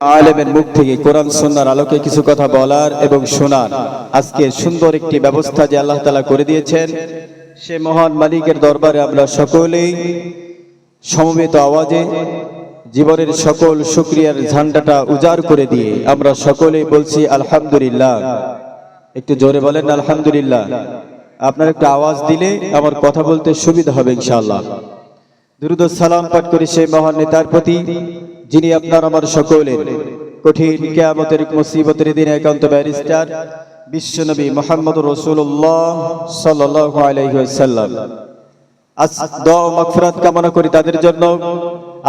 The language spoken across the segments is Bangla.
আলেমের মুখ থেকে কোরআন সন্ন্যার আলোকে কিছু কথা বলার এবং শোনার। আজকে সুন্দর একটি ব্যবস্থা যে আল্লাহ তালা করে দিয়েছেন, সে মহান মালিকের দরবারে আমরা সকলেই সমবেত আওয়াজে জীবনের সকল শুক্রিয়ার ঝান্ডাটা উজাড় করে দিয়ে আমরা সকলেই বলছি, আলহামদুলিল্লাহ। একটু জোরে বলেন, আলহামদুলিল্লাহ। আপনার একটা আওয়াজ দিলে আমার কথা বলতে সুবিধা হবে, ইনশাআল্লাহ। দুরুদ সালাম পাঠ করি সেই মহান নেতার প্রতি, যিনি আপনার আমার সকলের কঠিন কেয়ামতের মুসিবতের দিনে একান্ত ব্যারিস্টার, বিশ্বনবী মোহাম্মদ রসুল্লাহ সাল্লাহ আলাইসাল্লাম আজ দোয়া কামনা করি তাদের জন্য।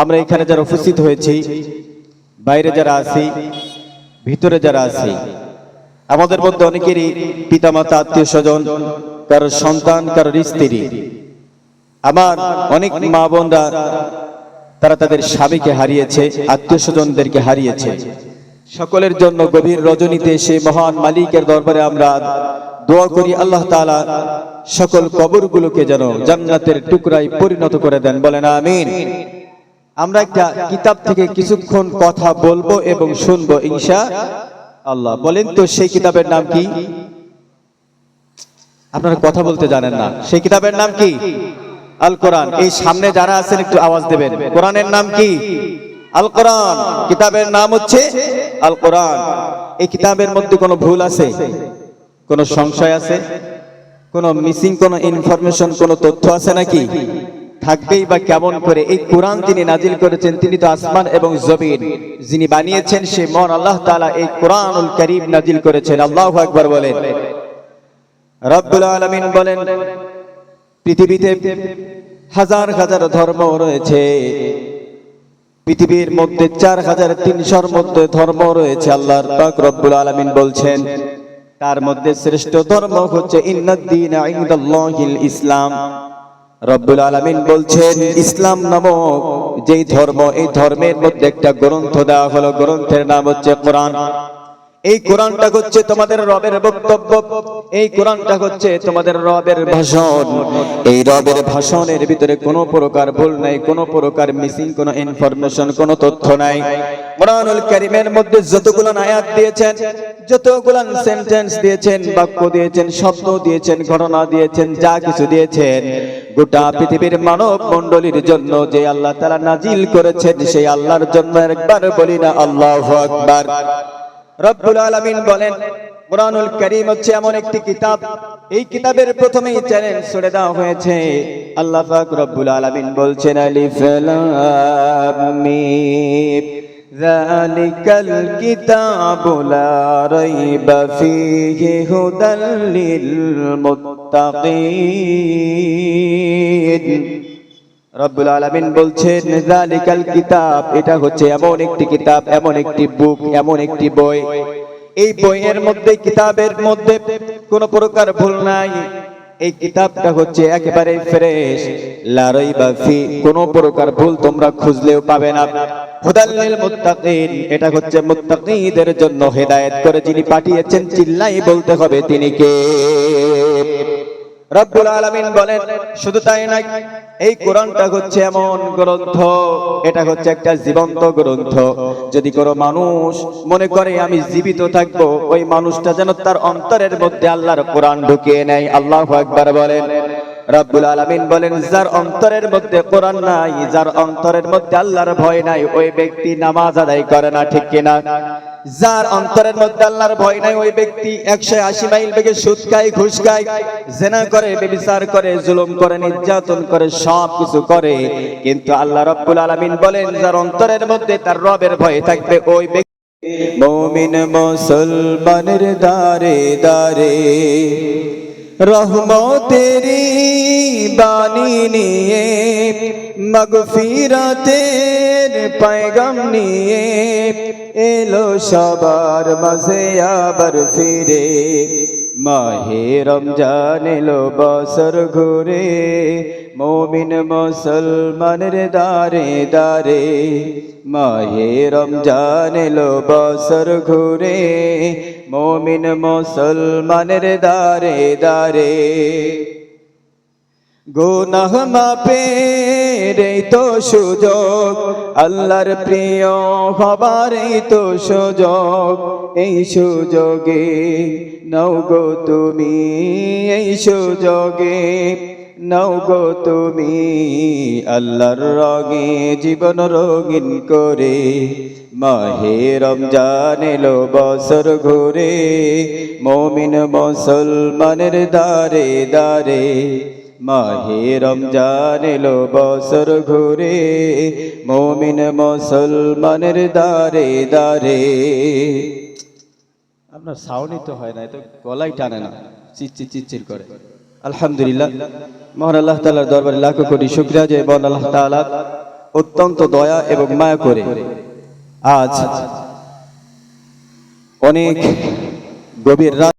আমরা এখানে যারা উপস্থিত হয়েছি, বাইরে যারা আছি, ভিতরে যারা আছি, আমাদের মধ্যে অনেকেরই পিতামাতা, আত্মীয় স্বজন কারোর সন্তান কারোর স্ত্রী আমার অনেক মা বোনরা, তারা তাদের স্বামীকে হারিয়েছে আত্মীয় স্বজনদেরকে হারিয়েছে। সকলের জন্য গভীর রজনীতে সেই মহান মালিকের দরবারে আমরা দোয়া করি, আল্লাহ তাআলা সকল কবরগুলোকে যেন জান্নাতের টুকরায় পরিণত করে দেন। বলেন, আমিন। আমরা একটা কিতাব থেকে কিছুক্ষণ কথা বলব এবং শুনব, ইনশা আল্লাহ। বলেন তো, সেই কিতাবের নাম কি? আপনারা কথা বলতে জানেন না। সেই কিতাবের নাম কি? আল কোরআন। এই সামনে যারা আছেন, একটু আওয়াজ দেবেন। কোরআনের নাম কি? আল কোরআন। কিতাবের নাম হচ্ছে আল কোরআন। এই কিতাবের মধ্যে কোনো ভুল আছে? কোনো সংশয় আছে? কোনো মিসিং, কোনো ইনফরমেশন, কোনো তথ্য আছে নাকি? থাকবেই বা কেমন করে? এই কোরআন তিনি নাজিল করেছেন, তিনি তো আসমান এবং জমিন। যিনি বানিয়েছেন, সে মন আল্লাহ তাআলা এই কোরআনুল করিম নাজিল করেছেন। আল্লাহু আকবার বলেন। রব্বুল আলমিন বলেন পৃথিবীতে হাজার হাজার ধর্ম রয়েছে। পৃথিবীর মধ্যে চার হাজার তিনশোর মধ্যে ধর্ম রয়েছে, আল্লাহর পাক রব্বুল আলামিন বলছেন। তার মধ্যে শ্রেষ্ঠ ধর্ম হচ্ছে ইসলাম। রব্বুল আলামিন বলছেন, ইসলাম নামক যেই ধর্ম, এই ধর্মের মধ্যে একটা গ্রন্থ দেওয়া হলো। গ্রন্থের নাম হচ্ছে কোরআন। এই কোরআনটা হচ্ছে তোমাদের রবের বক্তব্য। এই কোরআনটা হচ্ছে তোমাদের রবের ভাষণ। এই রবের ভাষণের ভিতরে কোনো প্রকার ভুল নাই, কোনো প্রকার মিসিং, কোনো ইনফরমেশন, কোনো তথ্য নাই। কোরআনুল কারীমের মধ্যে যতগুলো আয়াত দিয়েছেন, যতগুলো সেন্টেন্স দিয়েছেন, বাক্য দিয়েছেন, শব্দ দিয়েছেন, ঘটনা দিয়েছেন, যা কিছু দিয়েছেন, গোটা পৃথিবীর মানব মণ্ডলীর জন্য যে আল্লাহ তাআলা নাজিল করেছেন, সেই আল্লাহর জন্য একবার বলি না, আল্লাহু আকবার। রব্বুল আলামিন বলেন, কোরআনুল করিম হচ্ছে এমন একটি কিতাব। এই কিতাবের প্রথমেই চ্যালেঞ্জ ছড়ে দেওয়া হয়েছে। আল্লাহ পাক রব্বুল আলামিন বলছেন, আলিফ লাম মিম, যালিকাল কিতাবু লা রাইবা ফীহি হুদাল মুত্তাকিন। রব্বুল আলামিন বলছেন কিতাব। এটা হচ্ছে এমন একটি কিতাব, এমন একটি বুক, এমন একটি বই। এই বইয়ের মধ্যে, কিতাবের মধ্যে কোনো প্রকার ভুল নাই। এই কিতাবটা হচ্ছে একেবারে ফ্রেশ। লারাই বাফি কোনো প্রকার ভুল তোমরা খুঁজলেও পাবে না। হুদাল্লিল মুত্তাকিন, এটা হচ্ছে মুত্তাকিদের জন্য হেদায়েত করে যিনি পাঠিয়েছেন, চিল্লাই বলতে হবে তিনি কে? রব্বুল আলামিন বলেন, শুধু তাই নাই এই কোরআনটা হচ্ছে এমন গ্রন্থ, এটা হচ্ছে একটা জীবন্ত গ্রন্থ। যদি কোনো মানুষ মনে করে, আমি জীবিত থাকব ওই মানুষটা যেন তার অন্তরের মধ্যে আল্লাহর কোরআন ঢুকিয়ে নেয়। আল্লাহ একবার বলেন। রব্বুল আলামিন বলেন, যার অন্তরের মধ্যে কোরআন নাই, যার অন্তরের মধ্যে আল্লাহর ভয় নাই, ওই ব্যক্তি নামাজ আদায় করে না, ঠিক কিনা? যার অন্তরের মধ্যে আল্লাহর ভয় নাই, ওই ব্যক্তি একশো আশি মাইল বেগে সুদ খায়, ঘুষ খায়, জেনা করে, বেবিচার করে, জুলুম করে, নির্যাতন করে, সব কিছু করে। কিন্তু আল্লাহ রব্বুল আলামিন বলেন, যার অন্তরের মধ্যে তার রবের ভয় থাকবে, ওই ব্যক্তি মমিন মুসলমানের দারে দারে রহমতেরি বাণী নিয়ে মগফিরাতের পায়গাম নিয়ে এলো সবার মাঝে আবার ফিরে। মাহে রমজান এলো বছর ঘুরে, মমিন মুসলমানের দারে দারে মাহে রমজান এলো বছর ঘুরে, মমিন মুসলমানের দারে দারে গুনাহ মাপের এই তো সুযোগ, আল্লাহর প্রিয় হবার এই তো সুযোগ, এই সুযোগে নৌ গো তুমি, এই সুযোগে নৌ গো তুমি, আল্লাহর রঙে জীবন রঙিন করে, মাহে রমজান এলো বছর ঘুরে, মমিন মুসলমানের দারে দারে মাহে রমজান এলো বছর ঘুরে, মমিন মুসলমানের দারে দারে আপনার সাউন্ডই তো হয় না এত গলাই টানে না চিচ্চির চিচ্চির করে। আলহামদুলিল্লাহ, মহান আল্লাহ তাআলার দরবারে লাখো কোটি শুকরিয়া, যে মহান আল্লাহ তাআলা অত্যন্ত দয়া এবং মায়া করে আজ অনেক গভীর রাত